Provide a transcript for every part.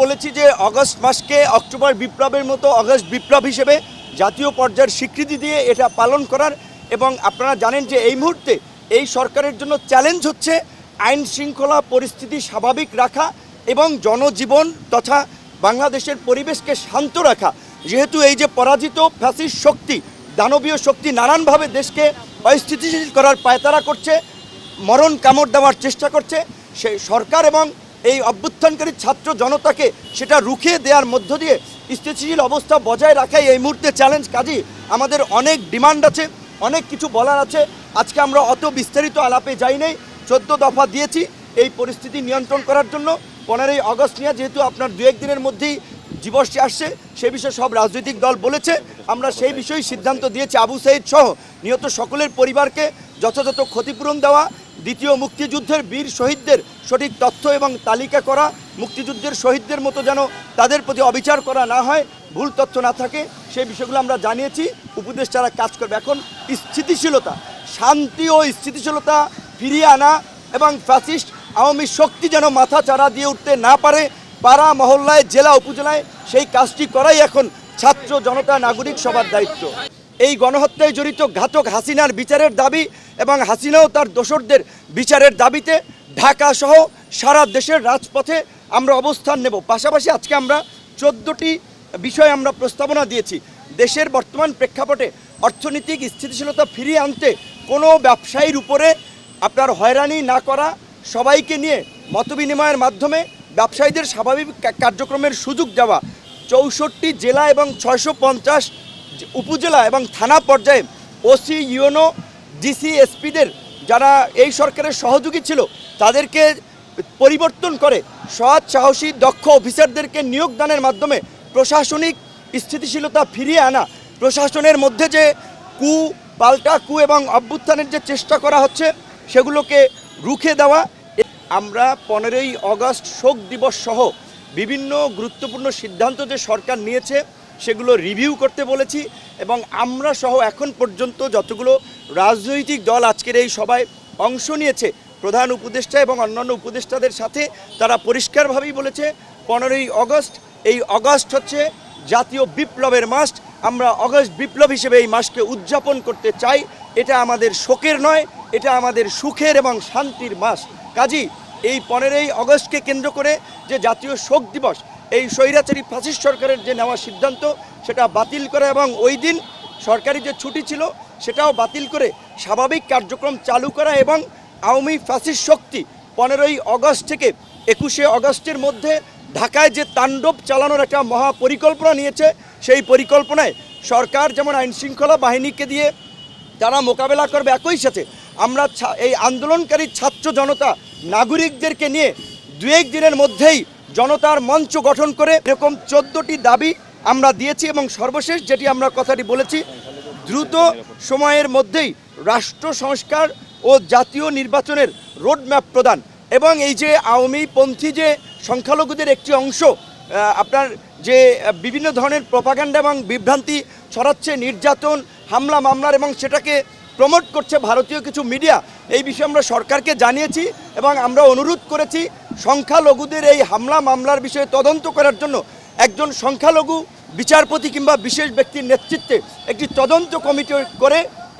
বলেছি যে অগস্ট মাসকে অক্টোবর বিপ্লবের মতো অগস্ট বিপ্লব হিসেবে জাতীয় পর্যায়ের স্বীকৃতি দিয়ে এটা পালন করার এবং আপনারা জানেন যে এই মুহূর্তে এই সরকারের জন্য চ্যালেঞ্জ হচ্ছে আইন শৃঙ্খলা পরিস্থিতি স্বাভাবিক রাখা এবং জনজীবন তথা বাংলাদেশের পরিবেশকে শান্ত রাখা। যেহেতু এই যে পরাজিত ফ্যাসিস্ট শক্তি, দানবীয় শক্তি নানানভাবে দেশকে অস্থিতিশীল করার পায়তারা করছে, মরণ কামড় দেওয়ার চেষ্টা করছে সেই সরকার এবং এই অভ্যুত্থানকারী ছাত্র জনতাকে সেটা রুখে দেওয়ার মধ্য দিয়ে স্থিতিশীল অবস্থা বজায় রাখাই এই মুহূর্তে চ্যালেঞ্জ কাজী, আমাদের অনেক ডিমান্ড আছে, অনেক কিছু বলার আছে। আজকে আমরা অত বিস্তারিত আলাপে যাই নাই। চোদ্দ দফা দিয়েছি এই পরিস্থিতি নিয়ন্ত্রণ করার জন্য। পনেরোই অগস্ট নিয়ে যেহেতু আপনার দু একদিনের মধ্যেই দিবসটি আসছে, সে বিষয়ে সব রাজনৈতিক দল বলেছে। আমরা সেই বিষয়ে সিদ্ধান্ত দিয়েছি। আবু সাইদ সহ নিহত সকলের পরিবারকে যথাযথ ক্ষতিপূরণ দেওয়া দ্বিতীয় মুক্তিযুদ্ধের বীর শহীদদের সঠিক তথ্য এবং তালিকা করা, মুক্তিযুদ্ধের শহীদদের মতো যেন তাদের প্রতি অবিচার করা না হয়, ভুল তথ্য না থাকে, সেই বিষয়গুলো আমরা জানিয়েছি। উপদেষ্টারা কাজ করবে এখন, স্থিতিশীলতা, শান্তি ও স্থিতিশীলতা ফিরিয়ে আনা এবং ফ্যাসিস্ট, আওয়ামী শক্তি যেন মাথা চারা দিয়ে উঠতে না পারে, পাড়া, মহল্লায়, জেলা, উপজেলায় সেই কাজটি করাই এখন ছাত্র জনতা, নাগরিক সবার দায়িত্ব। এই গণহত্যায় জড়িত ঘাতক হাসিনার বিচারের দাবি এবং হাসিনাও তার দোসরদের বিচারের দাবিতে ঢাকা সহ সারা দেশের রাজপথে আমরা অবস্থান নেব। পাশাপাশি আজকে আমরা চোদ্দোটি বিষয় আমরা প্রস্তাবনা দিয়েছি। দেশের বর্তমান প্রেক্ষাপটে অর্থনৈতিক স্থিতিশীলতা ফিরিয়ে আনতে কোনো ব্যবসায়ীর উপরে আপনার হয়রানি না করা, সবাইকে নিয়ে মতবিনিময়ের মাধ্যমে ব্যবসায়ীদের স্বাভাবিক কার্যক্রমের সুযোগ দেওয়া, চৌষট্টি জেলা এবং ছয়শো পঞ্চাশ উপজেলা এবং থানা পর্যায়ে ওসি ইউনো ডিসি, এসপিদের যারা এই সরকারের সহযোগী ছিল, তাদেরকে পরিবর্তন করে সৎ, সাহসী, দক্ষ অফিসারদেরকে নিয়োগদানের মাধ্যমে প্রশাসনিক স্থিতিশীলতা ফিরিয়ে আনা, প্রশাসনের মধ্যে যে কু, পাল্টা কু এবং অভ্যুত্থানের যে চেষ্টা করা হচ্ছে, সেগুলোকে রুখে দেওয়া আমরা পনেরোই অগস্ট শোক দিবস সহ বিভিন্ন গুরুত্বপূর্ণ সিদ্ধান্ত যে সরকার নিয়েছে সেগুলো রিভিউ করতে বলেছি এবং আমরা সহ এখন পর্যন্ত যতগুলো রাজনৈতিক দল আজকের এই সভায় অংশ নিয়েছে, প্রধান উপদেষ্টা এবং অন্যান্য উপদেষ্টাদের সাথে, তারা পরিষ্কারভাবেই বলেছে, পনেরোই অগস্ট, এই অগস্ট হচ্ছে জাতীয় বিপ্লবের মাস, আমরা অগস্ট বিপ্লব হিসেবে এই মাসকে উদযাপন করতে চাই, এটা আমাদের শোকের নয়, এটা আমাদের সুখের এবং শান্তির মাস। কাজী, এই পনেরোই অগস্টকে কেন্দ্র করে যে জাতীয় শোক দিবস এই স্বৈরাচারী ফাসিস্ট সরকারের যে নেওয়া সিদ্ধান্ত, সেটা বাতিল করা এবং ওই দিন সরকারি যে ছুটি ছিল, সেটাও বাতিল করে স্বাভাবিক কার্যক্রম চালু করা এবং আওয়ামী ফ্যাসিস্ট শক্তি পনেরোই অগস্ট থেকে একুশে অগস্টের মধ্যে ঢাকায় যে তাণ্ডব চালানোর একটা মহা পরিকল্পনা নিয়েছে, সেই পরিকল্পনায় সরকার যেমন আইন শৃঙ্খলা বাহিনীকে দিয়ে তারা মোকাবেলা করবে একই সাথে, আমরা এই আন্দোলনকারী ছাত্র জনতা, নাগরিকদেরকে নিয়ে দু এক দিনের মধ্যেই জনতার মঞ্চ গঠন করে এরকম চোদ্দোটি দাবি আমরা দিয়েছি এবং সর্বশেষ যেটি আমরা কথাটি বলেছি, দ্রুত সময়ের মধ্যেই রাষ্ট্র সংস্কার ও জাতীয় নির্বাচনের রোডম্যাপ প্রদান এবং এই যে আওয়ামী পন্থী যে সংখ্যালঘুদের একটি অংশ আপনার যে বিভিন্ন ধরনের প্রপাগান্ডা এবং বিভ্রান্তি ছড়াচ্ছে, নির্যাতন, হামলা মামলার এবং সেটাকে প্রমোট করছে ভারতীয় কিছু মিডিয়া এই বিষয়ে আমরা সরকারকে জানিয়েছি এবং আমরা অনুরোধ করেছি সংখ্যালঘুদের এই হামলা মামলার বিষয়ে তদন্ত করার জন্য একজন সংখ্যালঘু বিচারপতি কিংবা বিশেষ ব্যক্তির নেতৃত্বে একটি তদন্ত কমিটি করে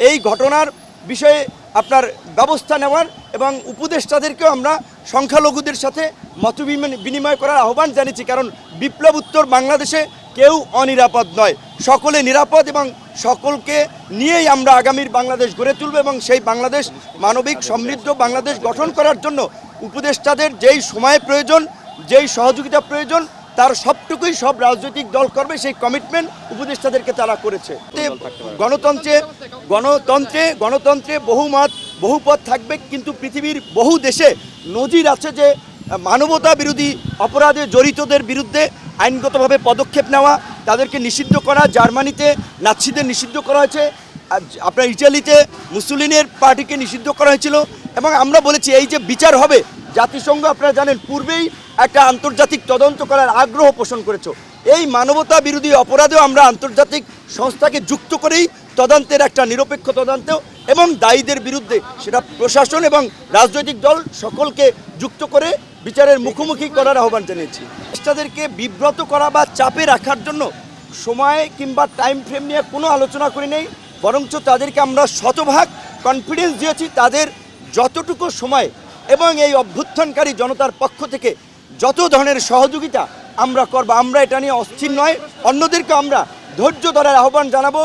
এই ঘটনার বিষয়ে আপনার ব্যবস্থা নেওয়ার এবং উপদেষ্টাদেরকেও আমরা সংখ্যালঘুদের সাথে মত বিনিময় করার আহ্বান জানিয়েছি। কারণ বিপ্লব উত্তর বাংলাদেশে কেউ অনিরাপদ নয়। সকলে নিরাপদ এবং সকলকে নিয়েই আমরা আগামীর বাংলাদেশ গড়ে তুলব এবং সেই বাংলাদেশ মানবিক সমৃদ্ধ বাংলাদেশ গঠন করার জন্য উপদেষ্টাদের যেই সময় প্রয়োজন যেই সহযোগিতা প্রয়োজন তার সবটুকুই সব রাজনৈতিক দল করবে সেই কমিটমেন্ট উপদেষ্টাদেরকে তারা করেছে। গণতন্ত্রে গণতন্ত্রে গণতন্ত্রে বহুমত বহুপথ থাকবে কিন্তু পৃথিবীর বহু দেশে নজির আছে যে মানবতা বিরোধী অপরাধে জড়িতদের বিরুদ্ধে আইনগতভাবে পদক্ষেপ নেওয়া, তাদেরকে নিষিদ্ধ করা, জার্মানিতে নাৎসিদের নিষিদ্ধ করা হয়েছে আপনার ইটালিতে মুসুলিনের পার্টিকে নিষিদ্ধ করা হয়েছিল, এবং আমরা বলেছি এই যে বিচার হবে, জাতিসংঘ আপনারা জানেন পূর্বেই একটা আন্তর্জাতিক তদন্ত করার আগ্রহ পোষণ করেছ। এই মানবতা বিরোধী অপরাধেও আমরা আন্তর্জাতিক সংস্থাকে যুক্ত করেই তদন্তের একটা নিরপেক্ষ তদন্তেও এবং দায়ীদের বিরুদ্ধে সেটা প্রশাসন এবং রাজনৈতিক দল সকলকে যুক্ত করে বিচারের মুখোমুখি করার আহ্বান জানিয়েছি। চেষ্টাদেরকে বিব্রত করা বা চাপে রাখার জন্য সময় কিংবা টাইম ফ্রেম নিয়ে কোনো আলোচনা করি নেই, বরঞ্চ তাদেরকে আমরা শতভাগ কনফিডেন্স দিয়েছি তাদের যতটুকু সময় এবং এই অভ্যুত্থানকারী জনতার পক্ষ থেকে যত ধরনের সহযোগিতা আমরা করব, আমরা এটা নিয়ে অস্থির নয়। অন্যদেরকে আমরা ধৈর্য ধরার আহ্বান জানাব।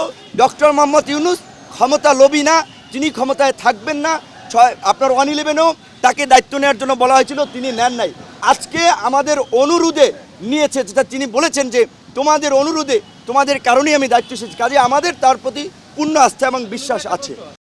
ডক্টর মোহাম্মদ ইউনুস ক্ষমতা লোভী না তিনি ক্ষমতায় থাকবেন না, ছয়, আপনার ওয়ান ইলেভেনও তাকে দায়িত্ব নেওয়ার জন্য বলা হয়েছিল, তিনি নেন নাই। আজকে আমাদের অনুরোধে নিয়েছে, যেটা তিনি বলেছেন যে, তোমাদের অনুরোধে, তোমাদের কারণেই আমি দায়িত্ব এসেছি কাজে আমাদের তার প্রতি পূর্ণ আস্থা এবং বিশ্বাস আছে।